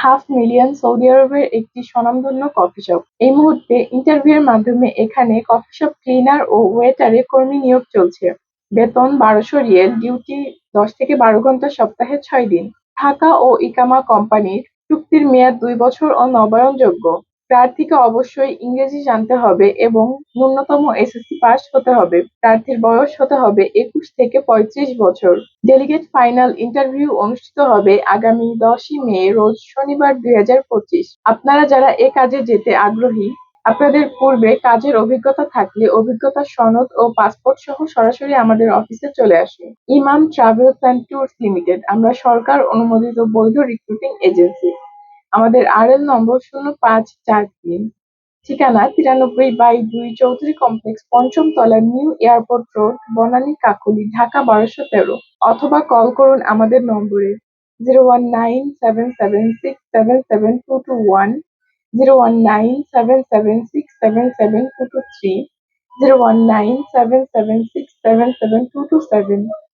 Half million Saudi আরবের একটি স্বনামধন্য কফি শপ। এই মুহূর্তে ইন্টারভিউয়ের মাধ্যমে এখানে কফি শপ ক্লিনার ও ওয়েটারে কর্মী নিয়োগ চলছে। বেতন বারোশো রিয়েল, ডিউটি দশ থেকে বারো ঘণ্টা, সপ্তাহে ছয় দিন। ঢাকা ও ইকামা কোম্পানির চুক্তির মেয়াদ দুই বছর ও নবায়নযোগ্য প্রার্থীকে অবশ্যই ইংরেজি জানতে হবে এবং ন্যূনতম এসএসসি পাস হতে হবে। প্রার্থীর বয়স হতে হবে একুশ থেকে পঁয়ত্রিশ বছর। ডেলিগেট ফাইনাল ইন্টারভিউ অনুষ্ঠিত হবে আগামী দশই মে, রোজ শনিবার দুই হাজার পঁচিশ। আপনারা যারা এ কাজে যেতে আগ্রহী, আপনাদের পূর্বে কাজের অভিজ্ঞতা থাকলে অভিজ্ঞতা, সনদ ও পাসপোর্ট সহ সরাসরি আমাদের অফিসে চলে আসুন। ইমাম ট্রাভেলস অ্যান্ড ট্যুরস লিমিটেড, আমরা সরকার অনুমোদিত বৈধ রিক্রুটিং এজেন্সি। আমাদের আরএল নম্বর শূন্য পাঁচ চার তিন। ঠিকানা তিরানব্বই বাই দুই চৌধুরী কমপ্লেক্স পঞ্চম তলা new airport road, Banani Kakoli, Dhaka বারোশো তেরো। অথবা কল করুন আমাদের নম্বরে zero one nine seven seven six seven seven two two one, zero one nine seven seven six seven seven two two three, zero one nine seven seven six seven seven two two seven.